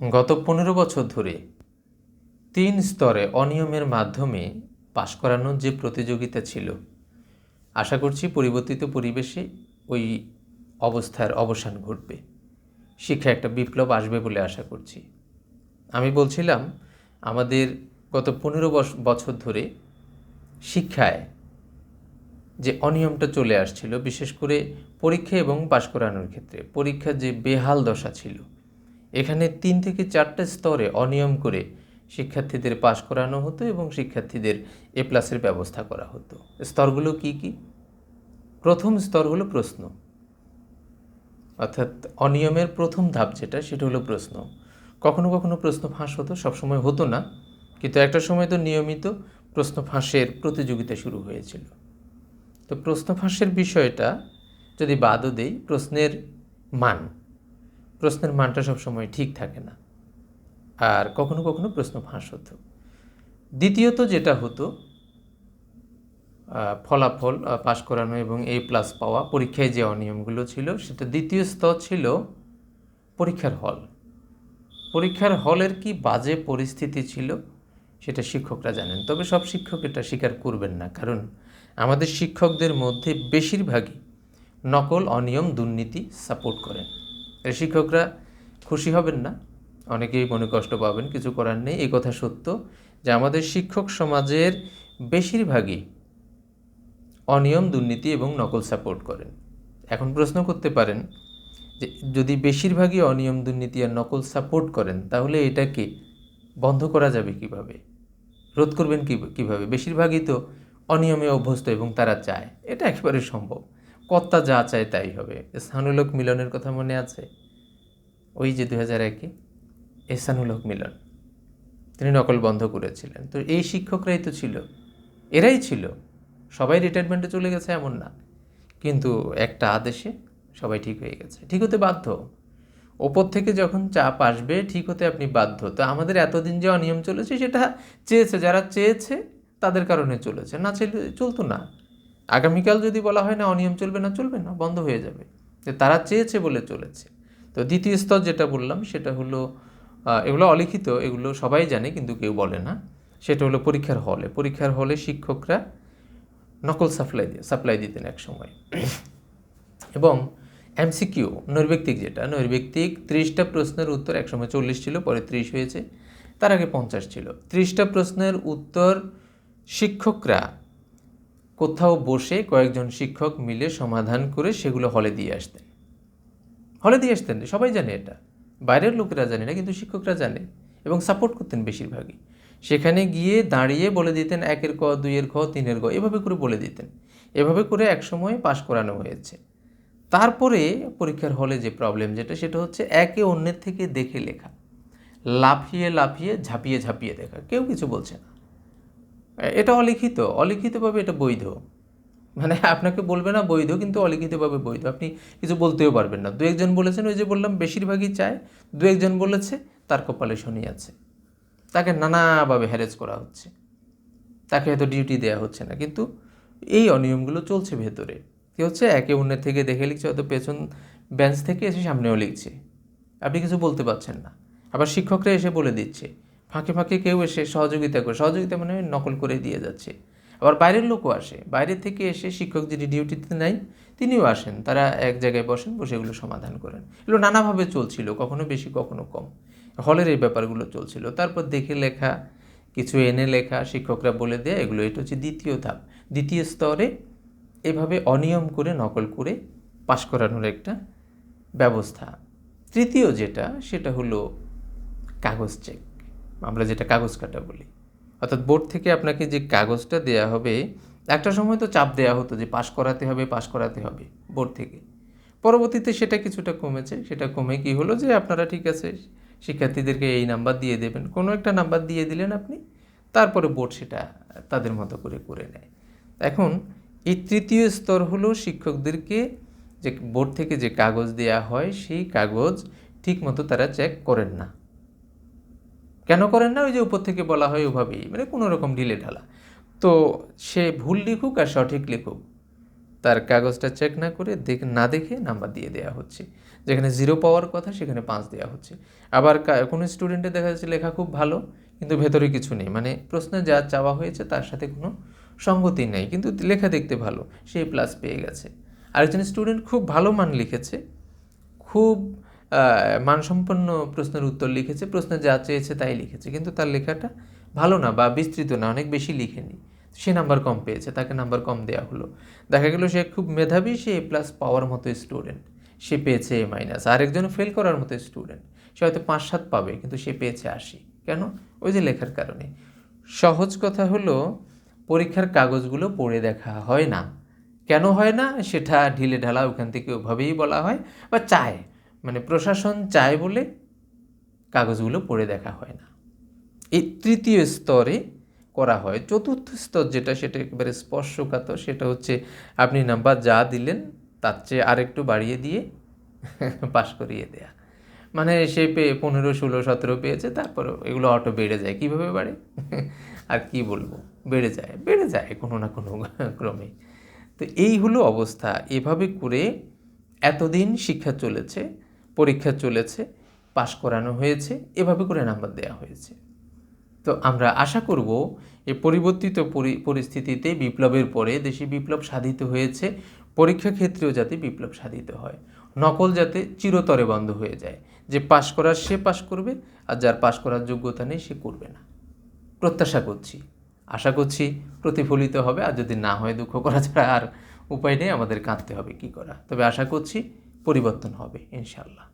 গত পনেরো বছর ধরে তিন স্তরে অনিয়মের মাধ্যমে পাশ করানোর যে প্রতিযোগিতা ছিল, আশা করছি পরিবর্তিত পরিবেশে ওই অবস্থার অবসান ঘটবে। শিক্ষা একটা বিপ্লব আসবে বলে আশা করছি। আমি বলছিলাম, আমাদের গত পনেরো বছর ধরে শিক্ষায় যে অনিয়মটা চলে আসছিল, বিশেষ করে পরীক্ষা এবং পাশ করানোর ক্ষেত্রে, পরীক্ষার যে বেহাল দশা ছিল এখানে তিন থেকে চারটে স্তরে অনিয়ম করে শিক্ষার্থীদের পাশ করানো হতো এবং শিক্ষার্থীদের এ প্লাসের ব্যবস্থা করা হতো। স্তরগুলো কি কি? প্রথম স্তর হলো প্রশ্ন। অর্থাৎ অনিয়মের প্রথম ধাপ যেটা, সেটা হলো প্রশ্ন। কখনো কখনো প্রশ্ন ফাঁস হতো, সবসময় হতো না। কিন্তু একটা সময় তো নিয়মিত প্রশ্ন ফাঁসের প্রতিযোগিতা শুরু হয়েছিল। তো প্রশ্ন ফাঁসের বিষয়টা যদি বাদও দেই, প্রশ্নের মান। প্রশ্নের মানটা সবসময় ঠিক থাকে না। আর কখনো কখনো প্রশ্ন ফাঁস হতো। দ্বিতীয়ত যেটা হতো ফলাফল পাশ করানো এবং এ প্লাস পাওয়া, পরীক্ষায় যে অনিয়মগুলো ছিল, সেটা দ্বিতীয় স্তর ছিল পরীক্ষার হল। পরীক্ষার হলের কি বাজে পরিস্থিতি ছিল, সেটা শিক্ষকরা জানেন। তবে সব শিক্ষক এটা স্বীকার করবেন না, কারণ আমাদের শিক্ষকদের মধ্যে বেশিরভাগই নকল, অনিয়ম, দুর্নীতি সাপোর্ট করেন। এর শিক্ষকরা খুশি হবেন না। অনেকেই মনে কষ্ট পাবেন, কিছু করার নেই এই কথা সত্য যে আমাদের শিক্ষক সমাজের বেশিরভাগই অনিয়ম, দুর্নীতি এবং নকল সাপোর্ট করেন। এখন প্রশ্ন করতে পারেন যে যদি বেশিরভাগই অনিয়ম, দুর্নীতি আর নকল সাপোর্ট করেন, তাহলে এটাকে বন্ধ করা যাবে কীভাবে? রোধ করবেন কীভাবে? বেশিরভাগই তো অনিয়মে অভ্যস্ত এবং তারা চায়। এটা একেবারে সম্ভব। কর্তা যা চায় তাই হবে। স্থানুলোক মিলনের কথা মনে আছে? ওই যে দু হাজার একে এসানুলোক মিলন। তিনি নকল বন্ধ করেছিলেন। তো এই শিক্ষকরাই তো ছিল। এরাই ছিল। সবাই রিটায়ারমেন্টে চলে গেছে এমন না। কিন্তু একটা আদেশে সবাই ঠিক হয়ে গেছে। ঠিক হতে বাধ্য। ওপর থেকে যখন চাপ আসবে, ঠিক হতে আপনি বাধ্য। তো আমাদের এতদিন যে অনিয়ম চলেছে, সেটা চেয়েছে। যারা চেয়েছে, তাদের কারণে চলেছে। না চলতো না। আগামীকাল যদি বলা হয় না অনিয়ম চলবে না চলবে না, বন্ধ হয়ে যাবে। যে তারা চেয়েছে বলে চলেছে। তো দ্বিতীয় স্তর যেটা বললাম, সেটা হলো এগুলো অলিখিত, এগুলো সবাই জানে, কিন্তু কেউ বলে না। সেটা হলো পরীক্ষার হলে। পরীক্ষার হলে শিক্ষকরা নকল সাপ্লাই দিয়ে, সাপ্লাই দিতেন এক সময়। এবং এমসিকিউ, নৈর্ব্যক্তিক যেটা, নৈর্ব্যক্তিক ত্রিশটা প্রশ্নের উত্তর একসময় চল্লিশ ছিল, পরে ত্রিশ হয়েছে, তার আগে পঞ্চাশ ছিল। ত্রিশটা প্রশ্নের উত্তর শিক্ষকরা কোথাও বসে কয়েকজন শিক্ষক মিলে সমাধান করে সেগুলো হলে দিয়ে আসতেন। হলে দিয়ে আসতেন, সবাই জানে এটা। বাইরের লোকেরা জানে না, কিন্তু শিক্ষকরা জানে এবং সাপোর্ট করতেন বেশিরভাগই। সেখানে গিয়ে দাঁড়িয়ে বলে দিতেন একের ক, দুইয়ের ক তিনের ক এভাবে করে বলে দিতেন। এভাবে করে একসময় পাশ করানো হয়েছে। তারপরে পরীক্ষার হলে যে প্রবলেম যেটা, সেটা হচ্ছে একে অন্যের থেকে দেখে লেখা। লাফিয়ে লাফিয়ে, ঝাঁপিয়ে ঝাঁপিয়ে দেখা। কেউ কিছু বলছে না। এটা অলিখিত, অলিখিতভাবে এটা বৈধ। মানে আপনাকে বলবে না বৈধ, কিন্তু অলিখিতভাবে বৈধ। আপনি কিছু বলতেও পারবেন না। দু একজন বলেছেন, ওই যে বললাম, বেশিরভাগই চায়। দু একজন বলেছে, তার কপালে শনি আছে। তাকে নানাভাবে হ্যারেজ করা হচ্ছে। তাকে হয়তো ডিউটি দেওয়া হচ্ছে না। কিন্তু এই অনিয়মগুলো চলছে ভেতরে। কী হচ্ছে? একে অন্যের থেকে দেখে লিখছে, হয়তো পেছন বেঞ্চ থেকে এসে সামনেও লিখছে। আপনি কিছু বলতে পারছেন না। আবার শিক্ষকরা এসে বলে দিচ্ছে ফাঁকে ফাঁকে কেউ এসে সহযোগিতা করে, সহযোগিতা মানে নকল করে দিয়ে যাচ্ছে। আবার বাইরের লোকও আসে, বাইরে থেকে এসে শিক্ষক যিনি ডিউটিতে নাই, তিনিও আসেন, তারা এক জায়গায় বসেন, বসে এগুলো সমাধান করেন। এগুলো নানাভাবে চলছিল, কখনো বেশি, কখনো কম। হলের এই ব্যাপারগুলো চলছিল। তারপর দেখে লেখা, কিছু এনে লেখা, শিক্ষকরা বলে দেয়, এগুলো, এটা হচ্ছে দ্বিতীয় ধাপ। দ্বিতীয় স্তরে এভাবে অনিয়ম করে, নকল করে পাশ করানোর একটা ব্যবস্থা। তৃতীয় যেটা, সেটা হলো কাগজ চেক আমরা যেটা কাগজ কাটা বলি। অর্থাৎ বোর্ড থেকে আপনাকে যে কাগজটা দেয়া হবে, একটা সময় তো চাপ দেওয়া হতো যে পাশ করাতে হবে, পাশ করাতে হবে বোর্ড থেকে। পরবর্তীতে সেটা কিছুটা কমেছে। সেটা কমে কি হলো যে আপনারা ঠিক আছে, শিক্ষার্থীদেরকে এই নাম্বার দিয়ে দেবেন। কোনো একটা নাম্বার দিয়ে দিলেন আপনি, তারপরে বোর্ড সেটা তাদের মতো করে করে নেয়। এখন এই তৃতীয় স্তর হলো শিক্ষকদেরকে যে বোর্ড থেকে যে কাগজ দেয়া হয়, সেই কাগজ ঠিকমতো তারা চেক করেন না। কেন করেন না? ওই যে উপর থেকে বলা হয় ওভাবেই মানে কোনো রকম ঢিলে ঢালা। তো সে ভুল লিখুক আর সঠিক লিখুক। তার কাগজটা চেক না করে দেখ না দেখে নাম্বার দিয়ে দেওয়া হচ্ছে। যেখানে জিরো পাওয়ার কথা, সেখানে পাঁচ দেওয়া হচ্ছে। আবার কোনো স্টুডেন্টে দেখা যাচ্ছে লেখা খুব ভালো, কিন্তু ভেতরে কিছু নেই। মানে প্রশ্নে যা চাওয়া হয়েছে, তার সাথে কোনো সঙ্গতি নেই। কিন্তু লেখা দেখতে ভালো, সে প্লাস পেয়ে গেছে। আরেকজন স্টুডেন্ট খুব ভালো মান লিখেছে। খুব মানসম্পন্ন প্রশ্নের উত্তর লিখেছে, প্রশ্নে যা চেয়েছে তাই লিখেছে। কিন্তু তার লেখাটা ভালো না বা বিস্তৃত না, অনেক বেশি লিখেনি। সে নাম্বার কম পেয়েছে, তাকে নাম্বার কম দেওয়া হলো। দেখা গেল সে খুব মেধাবী, সে এ প্লাস পাওয়ার মতো স্টুডেন্ট সে পেয়েছে এ মাইনাস আরেকজন ফেল করার মতো স্টুডেন্ট সে হয়তো পাঁচ সাত পাবে, কিন্তু সে পেয়েছে আশি। কেন? ওই যে লেখার কারণে। সহজ কথা হলো, পরীক্ষার কাগজগুলো পড়ে দেখা হয় না। কেন হয় না? সেটা ঢিলে ঢালা ওখান থেকে ওভাবেই বলা হয় বা চায়। মানে প্রশাসন চায় বলে কাগজগুলো পড়ে দেখা হয় না। এই তৃতীয় স্তরে করা হয়। চতুর্থ স্তর যেটা সেটা একেবারে স্পর্শকাতর, সেটা হচ্ছে আপনি নাম্বার যা দিলেন তার চেয়ে আরেকটু বাড়িয়ে দিয়ে পাশ করিয়ে দেয়া। মানে সে পেয়ে পনেরো, ষোলো, সতেরো পেয়েছে তারপর এগুলো অটো বেড়ে যায়। কীভাবে বাড়ে? আর কি বলব? বেড়ে যায় বেড়ে যায় কোনো না কোনো ক্রমে। তো এই হলো অবস্থা। এভাবে করে এতদিন শিক্ষা চলেছে। পরীক্ষা চলেছে, পাশ করানো হয়েছে, এভাবে করে নাম্বার দেওয়া হয়েছে। তো আমরা আশা করব এই পরিবর্তিত পরি- পরিস্থিতিতে বিপ্লবের পরে দেশে বিপ্লব সাধিত হয়েছে, পরীক্ষা ক্ষেত্রেও যাতে বিপ্লব সাধিত হয়। নকল যাতে চিরতরে বন্ধ হয়ে যায়, যে পাশ করার সে পাশ করবে, আর যার পাশ করার যোগ্যতা নেই সে করবে না। প্রত্যাশা করছি। আশা করছি প্রতিফলিত হবে, আর যদি না হয় দুঃখ করা ছাড়া আর উপায় নেই, আমাদের কাঁদতে হবে কি করা। তবে আশা করছি পরিবর্তন হবে ইনশাল্লাহ